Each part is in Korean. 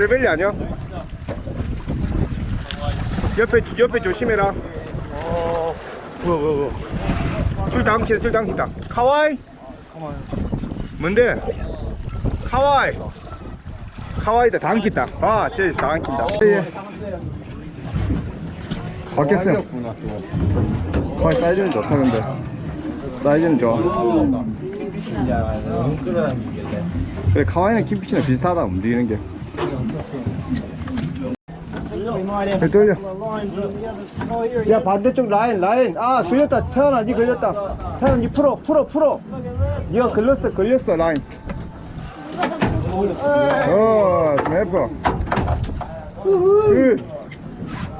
쉐벨리 아니야? 옆에 옆에 조심해라. 어, 뭐야, 뭐야, 뭐야. 줄 당기다 줄 당기다. 카와이? 뭔데? 카와이. 카와이다 당긴다. 아, 쟤 당긴다. 예. 또. 카와이 사이즈는 좋다 근데. 사이즈는 좋아. 끌어당기길래. 그래 카와이는 킴피시랑 비슷하다 움직이는 게. 네, 돌려. 야 반대쪽 라인 라인. 아 걸렸다. 태연아 니 걸렸다. 태연아 니 풀어 풀어 풀어. 니가 걸렸어 걸렸어 라인. 어 스냅퍼 으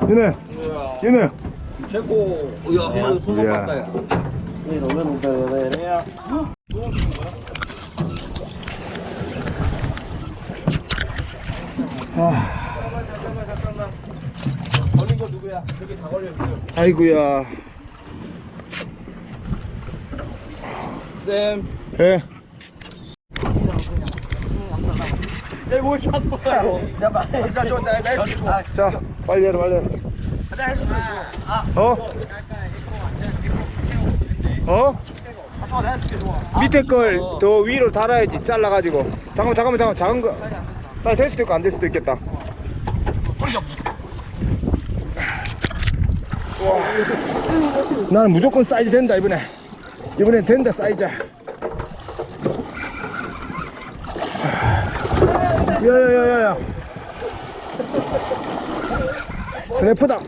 윤혜 윤혜 최고. 야, 한번 손 이야. 봤다. 걸린 거 누구야? 여기 다 걸렸어요. 아이구야 쌤. 예뭐 야, 빨리 자, 저, 나, 나, 아, 자, 빨리 해라, 빨리 해라. 어? 어? 밑에 걸 더 위로 달아야지, 잘라가지고. 잠깐만, 잠깐만, 잠깐만, 작은 거. 사이 될 수도 있고, 안 될 수도 있겠다. 와. 나는 무조건 사이즈 된다, 이번에. 이번엔 된다, 사이즈. 야야야야야. 스냅프다.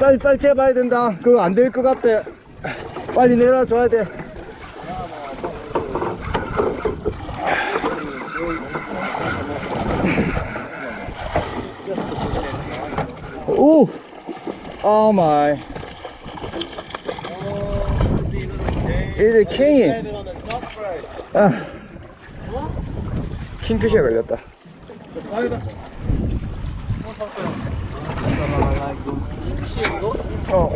빨리 빨리 재봐야 된다. 그거 안 될 것 같아. 빨리 내려줘야 돼 오! 오 마이 이제 킹이 아 킹피쉬에 걸렸다 어.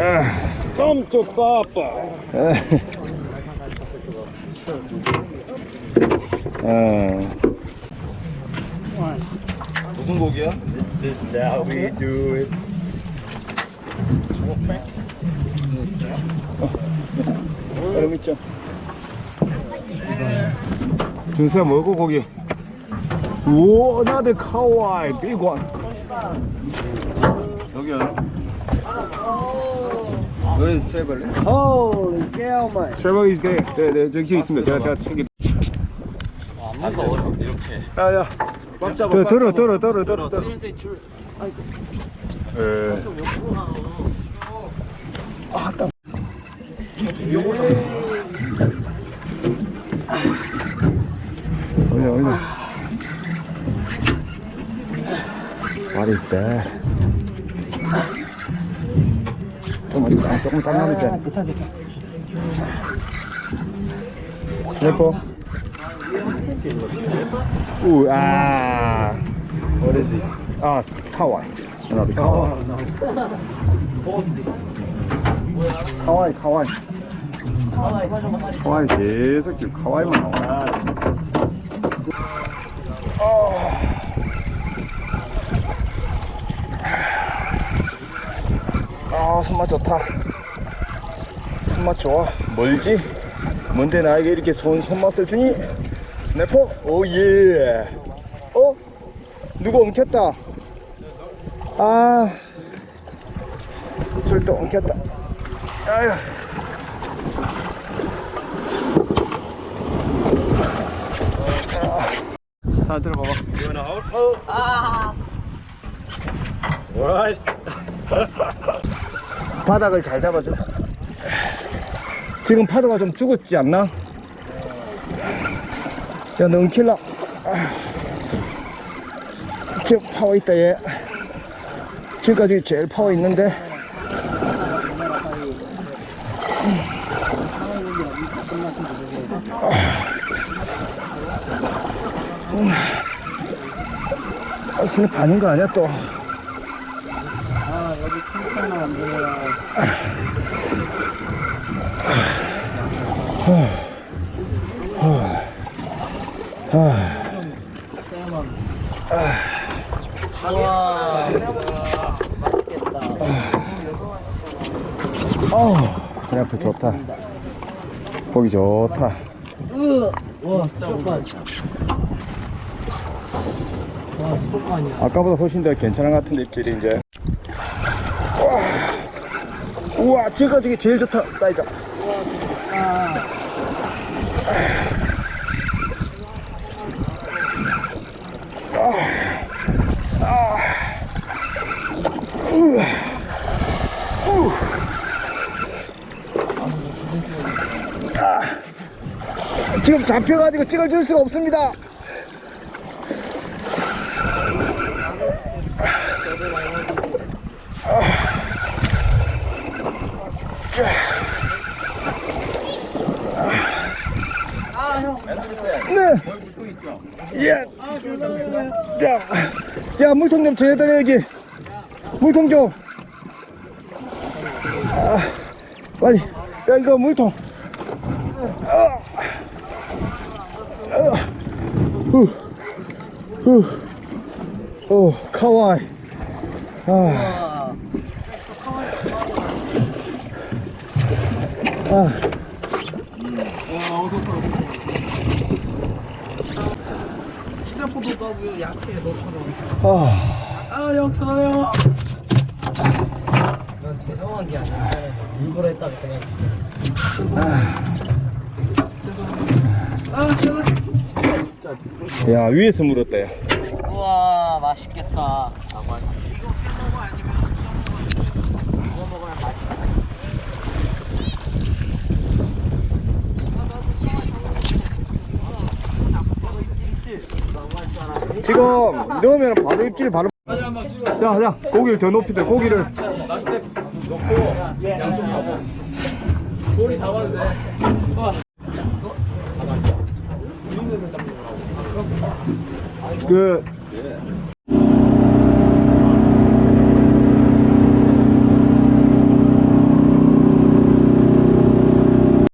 아. 좀 좁다, 아 곡이야? This is how we do it. 얼음 있죠? 준수야 뭐고 고기? 오 나들 카와이 비관 여기요. 너는 트래블래? Holy cow, man. 트래버 이즈 데 네네 저기 있습니다 제가 제가 챙기 안 무서워, 이렇게. 야야 꽉 잡아. 더꽉 들어 잡아. 들어 들어 들어 들어 예. 아따 어디 어디 What is that? 좀 어디 아, 조금 짠나면서 스냅퍼 우, 아 What is it? 아, 카와이. 나도 카와이. 카와이, 카와이. 카와이 계속 지금 카와이만 나와. 아, 손맛 좋다. 손맛 좋아. 멀지? 뭔데 나에게 이렇게 손, 손맛을 주니? 스냅퍼? 오, 예. 어? 누가 엉켰다. 아, 술도 엉켰다. 아휴. 자, 들어봐봐. You wanna hold? hold? 아. What? 바닥을 잘 잡아줘. 지금 파도가 좀 죽었지 않나? 야. 아. 지금 파워 있다, 얘. 지금까지 제일 파워 있는데. 아, 스냅 반인 거 아니야, 또? 아, 여기 킹크나 만들 어라. 와. 맛있겠다. 어우, 배 앞에 좋다. 보기 좋다. 와, 수족관. 와, 수족관이야. 아까보다 훨씬 더 괜찮은 것 같은데, 입질이 이제. 우와, 우와 지금 중에 제일 좋다, 사이즈. 지금 잡혀가지고 찍어줄 수가 없습니다. 네. 예. 자, 야 물통 좀 전해드려 여기. 물통 좀. 아, 빨리. 야 이거 물통. 아. 아. 후. 후. 오, 카와이. 아. 아. 휴대폰도 까고요. 약해, 너처럼. 아. 아, 형, 전화요. 난 죄송한 게 아니라 이걸 했다 그냥. 아, 전화. 야 위에서 물었다 야. 우와, 맛있겠다. 지금 넣으면 바로 입질 바로. 자, 자 고기를 더 높이 들 고기를 그